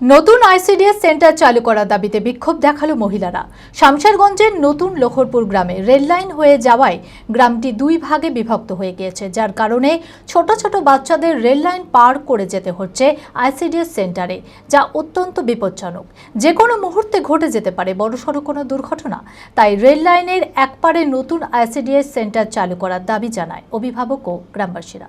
নতুন ICDS centre চালু করার দাবিতে বিক্ষোভ দেখাল মহিলারা। শামশেরগঞ্জের নতুন লখরপুর গ্রামে রেললাইন হয়ে যাওয়ায় গ্রামটি দুই ভাগে বিভক্ত হয়ে গিয়েছে, যার কারণে ছোট ছোট বাচ্চাদের রেললাইন পার করে যেতে হচ্ছে আইসিডিএস সেন্টারে, যা অত্যন্ত বিপজ্জনক। যে কোনো মুহূর্তে ঘটে যেতে পারে বড়সড় কোনো দুর্ঘটনা। তাই রেললাইনের একপারে নতুন আইসিডিএস সেন্টার চালু করার দাবি জানায় অভিভাবক ও গ্রামবাসীরা।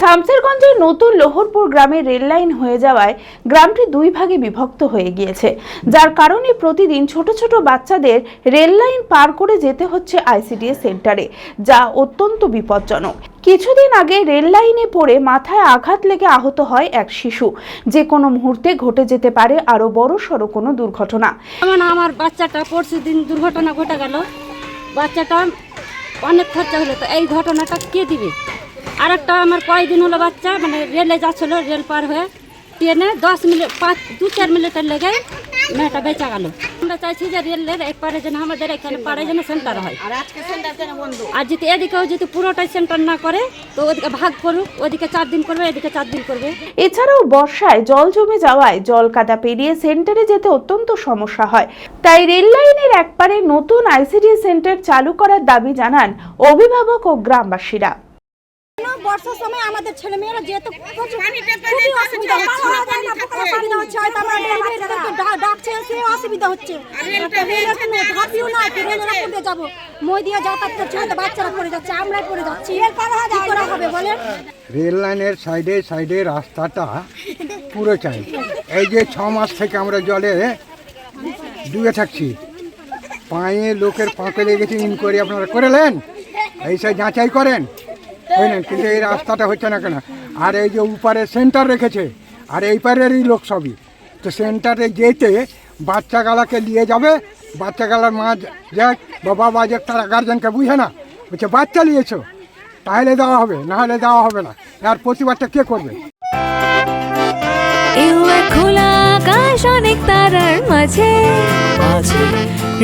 শামসেরগঞ্জের নতুন লোহরপুর গ্রামে রেল লাইন হয়ে যাওয়ায় গ্রামটি দুই ভাগে বিভক্ত হয়ে গিয়েছে। যার কারণে প্রতিদিন ছোট ছোট বাচ্চাদের রেল লাইন পার করে যেতে হচ্ছে আইসিডিএস সেন্টারে, যা অত্যন্ত বিপজ্জনক। কিছুদিন আগে রেল লাইনে পড়ে মাথায় আঘাত লেগে আহত হয় এক শিশু। যে কোনো মুহূর্তে ঘটে যেতে পারে আরও বড় সড়ো কোনো দুর্ঘটনা। যেমন আমার বাচ্চাটা পরশু দিন দুর্ঘটনা ঘটে গেল। বাচ্চাটা অনেক খরচা হলো, তো এই ঘটনাটা কে দিবে? আর একটা আমার কয়েকদিন হলো বাচ্চা মানে রেলে যাচ্ছিল রেল পার হয়ে ট্রেনে দশ মিনিট পাঁচ দু চার মিনিটের লেগে মেয়েটা বেঁচে গেল। আমরা চাইছি যে রেলের একবারে যেন আমাদের এখানে পারে যেন সেন্টার হয়। আর যদি এদিকেও যদি পুরোটাই সেন্টার না করে তো ওদিকে ভাগ করুক ওদিকে চার দিন করবে এদিকে চার দিন করবে। এছাড়াও বর্ষায় জল জমে যাওয়ায় জল কাদা পেরিয়ে সেন্টারে যেতে অত্যন্ত সমস্যা হয়। তাই রেল লাইনের একপারে নতুন আইসিডি সেন্টার চালু করার দাবি জানান অভিভাবক ও গ্রামবাসীরা। বর্ষার সময় আমাদের ছেলে মেয়েরা যেতে প্রচুর- খুবই অসুবিধা হচ্ছে অসুবিধা হচ্ছে হয়তো আমরা ডাকছে সে অসুবিধা হচ্ছে রেলের উপরে যাব মই দিয়ে যাতায়াত করছে হয়তো বাচ্চারা পড়ে যাচ্ছে আমরাই পড়ে যাচ্ছি কি করা হবে বলেন রেল লাইনের সাইডে সাইডে রাস্তাটা পুরো চাই এই যে ছ মাস থেকে আমরা জলে ডুবে থাকছি পায়ে লোকের পাঁকে লেগেছে ইনকোয়ারি আপনারা করেলেন এই সব যাচাই করেন বুঝলেন? কিন্তু এই রাস্তাটা হচ্ছে না কেন? আর এই যে উপরে সেন্টার রেখেছে আর এই পারেরই লোক সবই। তো সেন্টারে যেতে বাচ্চা গালাকে নিয়ে যাবে বাচ্চা গালার মা যাক বা বাবা যাক তারা গার্জেনকে বুঝে না। বলছে বাচ্চা নিয়েছো? তাহলে দেওয়া হবে না হলে দেওয়া হবে না। আর প্রতিবাদটা কে করবে? খোলা আকাশ অনেক তারার মাঝে।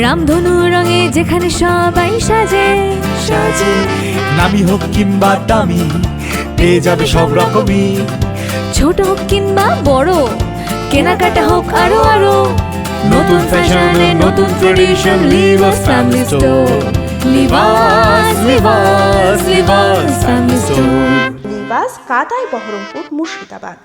রামধনু রঙে যেখানে সবাই সাজে। সাজে। নামি হোক কিংবা দামি পেয়ে যাবে সব রকমই। ছোট হোক কিংবা বড় কেনাকাটা হোক আরও আরও। নতুন ফ্যাশনে নতুন tradition Libas family store Libas Libas Libas family store Libas কাতাই Baharampur Murshidabad.